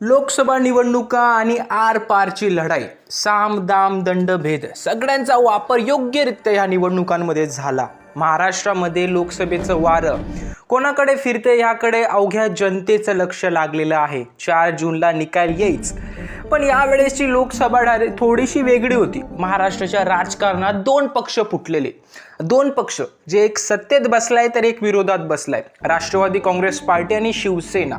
लोकसभा निवडणुका आणि आर पारची लढाई साम दाम दंड भेद सगळ्यांचा वापर योग्यरित्या ह्या निवडणुकांमध्ये झाला. महाराष्ट्रामध्ये लोकसभेचं वारं कोणाकडे फिरते ह्याकडे अवघ्या जनतेचं लक्ष लागलेलं आहे. चार जूनला निकाल येईच पण यावेळेसची लोकसभा डायरेक्ट थोडीशी वेगळी होती. महाराष्ट्राच्या राजकारणात दोन पक्ष फुटलेले. दोन पक्ष जे एक सत्तेत बसलाय तर एक विरोधात बसलाय. राष्ट्रवादी काँग्रेस पार्टी आणि शिवसेना.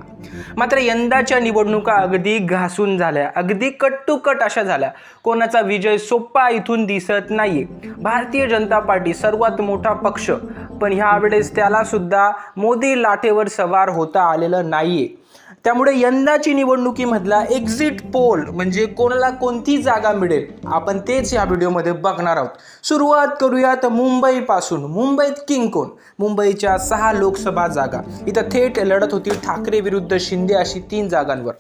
मात्र यंदाच्या निवडणुका अगदी घासून झाल्या. अगदी कट टू कट अशा झाल्या. कोणाचा विजय सोप्पा इथून दिसत नाहीये. भारतीय जनता पार्टी सर्वात मोठा पक्ष. पण ह्यावेळेस त्याला सुद्धा मोदी लाटेवर सवार होता आलेलं नाहीये. त्यामुळे यंदाची निवडणुकीमधला एक्झिट पोल म्हणजे कोणाला कोणती जागा मिळेल आपण तेच या व्हिडिओमध्ये बघणार आहोत. सुरुवात करूयात मुंबईपासून. मुंबईत किंग कोण? मुंबईच्या सहा लोकसभा जागा. इथं थेट लढत होती ठाकरे विरुद्ध शिंदे अशी तीन जागांवर.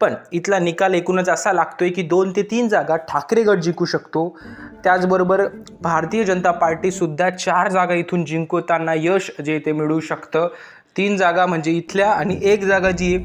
पण इथला निकाल एकूणच असा लागतोय की दोन ते तीन जागा ठाकरे गट जिंकू शकतो. त्याचबरोबर भारतीय जनता पार्टीसुद्धा चार जागा इथून जिंकवताना यश जे ते मिळू शकतं. तीन जागा म्हणजे इथल्या आणि एक जागा जी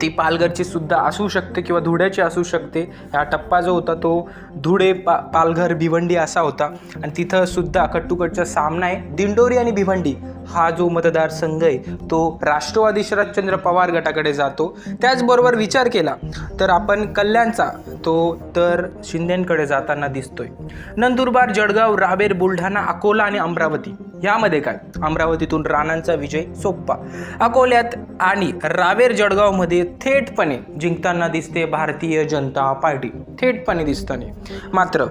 ती पालघरची सुद्धा असू शकते किंवा धुळ्याची असू शकते. हा टप्पा जो होता तो धुळे पा पालघर भिवंडी असा होता. आणि तिथं सुद्धा कट्टुकटचा सामना आहे. दिंडोरी आणि भिवंडी हा जो मतदारसंघ आहे तो राष्ट्रवादी शरदचंद्र पवार गटाकडे जातो. त्याचबरोबर विचार केला तर आपण कल्याणचा तो तर शिंदेंकडे जाताना दिसतोय. नंदुरबार जळगाव रावेर बुलढाणा अकोला आणि अमरावती. यामध्ये काय? अमरावतीतून राणांचा विजय सोप्पा. अकोल्यात आणि रावेर जळगावमध्ये थेटपणे जिंकताना दिसते भारतीय जनता पार्टी. थेटपणे दिसताना. मात्र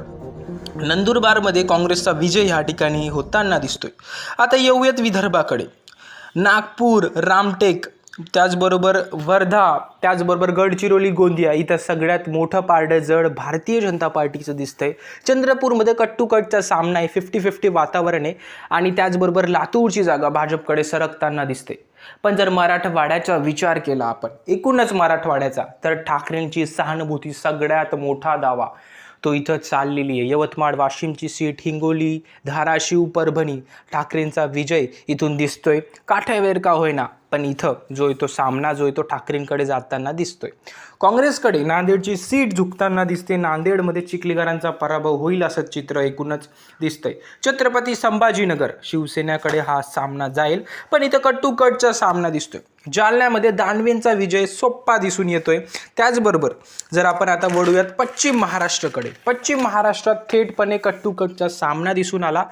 नंदुरबारमध्ये काँग्रेसचा विजय ह्या ठिकाणी होताना दिसतोय. आता येऊयात विदर्भाकडे. नागपूर रामटेक त्याचबरोबर वर्धा त्याचबरोबर गडचिरोली गोंदिया इथं सगळ्यात मोठं पारडं जड भारतीय जनता पार्टीचं दिसतंय. चंद्रपूरमध्ये कट्टुकटचा सामना आहे फिफ्टी फिफ्टी वातावरण आहे आणि त्याचबरोबर लातूरची जागा भाजपकडे सरकताना दिसते. पण जर मराठवाड्याचा विचार केला आपण एकूणच मराठवाड्याचा तर ठाकरेंची सहानुभूती सगळ्यात मोठा दावा तो इथं चाललेली आहे. यवतमाळ वाशिमची सीट हिंगोली धाराशिव परभणी ठाकरेंचा विजय इथून दिसतोय. काठावेर का होईना पण इथं जो आहे तो सामना जो आहे तो ठाकरेंकडे जाताना दिसतोय. काँग्रेसकडे नांदेडची सीट झुकताना दिसते. नांदेडमध्ये चिखलीकरांचा पराभव होईल असं चित्र एकूणच दिसतंय. छत्रपती संभाजीनगर शिवसेनेकडे हा सामना जाईल. पण इथं कट्टुकटचा सामना दिसतोय. जालन्यामध्ये दानवेंचा विजय सोप्पा दिसून येतोय. त्याचबरोबर जर आपण आता वळूयात पश्चिम महाराष्ट्राकडे. पश्चिम महाराष्ट्रात थेटपणे कट्टुकटचा सामना दिसून आला.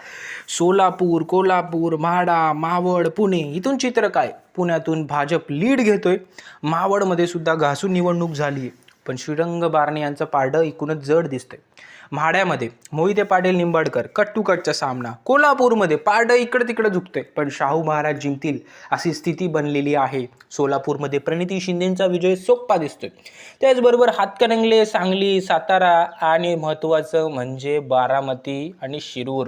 सोलापूर कोल्हापूर म्हाडा मावळ पुणे इथून चित्र काय? पुण्यातून भाजप लीड घेतोय. मावळमध्ये सुद्धा घासून निवडणूक झाली आहे पण श्रीरंग बारणे यांचं पारडं एकूणच जड दिसतंय. म्हाड्यामध्ये. मोहिते पाटील निंबाडकर कट्टुकटचा सामना. कोल्हापूरमध्ये पारडं इकडं तिकडं झुकतंय. पण शाहू महाराज जिंकतील अशी स्थिती बनलेली आहे. सोलापूरमध्ये प्रणिती शिंदेचा विजय सोप्पा दिसतोय. त्याचबरोबर हातकणंगले सांगली सातारा आणि महत्त्वाचं म्हणजे बारामती आणि शिरूर.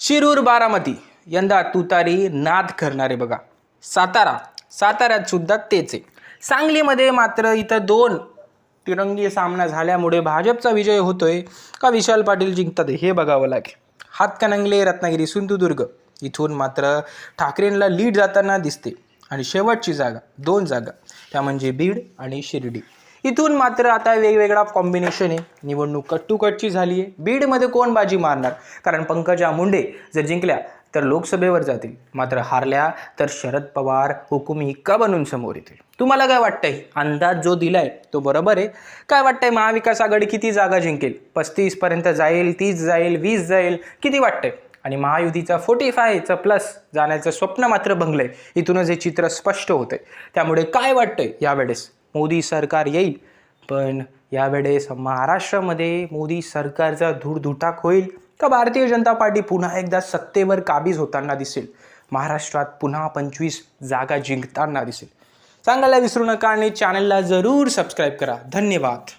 शिरूर बारामती यंदा तुतारी नाद करणारे बघा. सातारा साताऱ्यात सुद्धा तेच आहे. सांगलीमध्ये मात्र इथं दोन तिरंगी सामना झाल्यामुळे भाजपचा विजय होतोय का विशाल पाटील जिंकतात हे बघावं लागेल. हातकणंगले रत्नागिरी सिंधुदुर्ग. इथून मात्र ठाकरेंना लीड जाताना दिसते. आणि शेवटची जागा दोन जागा त्या म्हणजे बीड आणि शिर्डी. इथून मात्र आता वेगवेगळा कॉम्बिनेशन आहे. निवडणूक कट्टुकटची झाली आहे बीडमध्ये कोण बाजी मारणार? कारण पंकजा मुंडे जर जिंकल्या तर लोकसभेवर जातील. मात्र हारल्या तर शरद पवार हुकुमी का बनून समोर येतील? तुम्हाला काय वाटतंय? अंदाज जो दिलाय तो बरोबर आहे. काय वाटतंय? महाविकास आघाडी किती जागा जिंकेल? पस्तीसपर्यंत जाईल तीस जाईल वीस जाईल किती वाटतंय? आणि महायुतीचा फोर्टी फायचं प्लस जाण्याचं स्वप्न मात्र भंगलंय. इथूनच हे चित्र स्पष्ट होतंय. त्यामुळे काय वाटतंय? यावेळेस मोदी सरकार येईल. पण यावेळेस महाराष्ट्रामध्ये मोदी सरकारचा धूडधुटाक होईल. का भारतीय जनता पार्टी पुन्हा एकदा सत्तेवर काबीज होताना दिसेल? महाराष्ट्रात पुन्हा पंचवीस जागा जिंकताना दिसेल. सांगायला विसरू नका आणि चॅनलला जरूर सबस्क्राईब करा. धन्यवाद.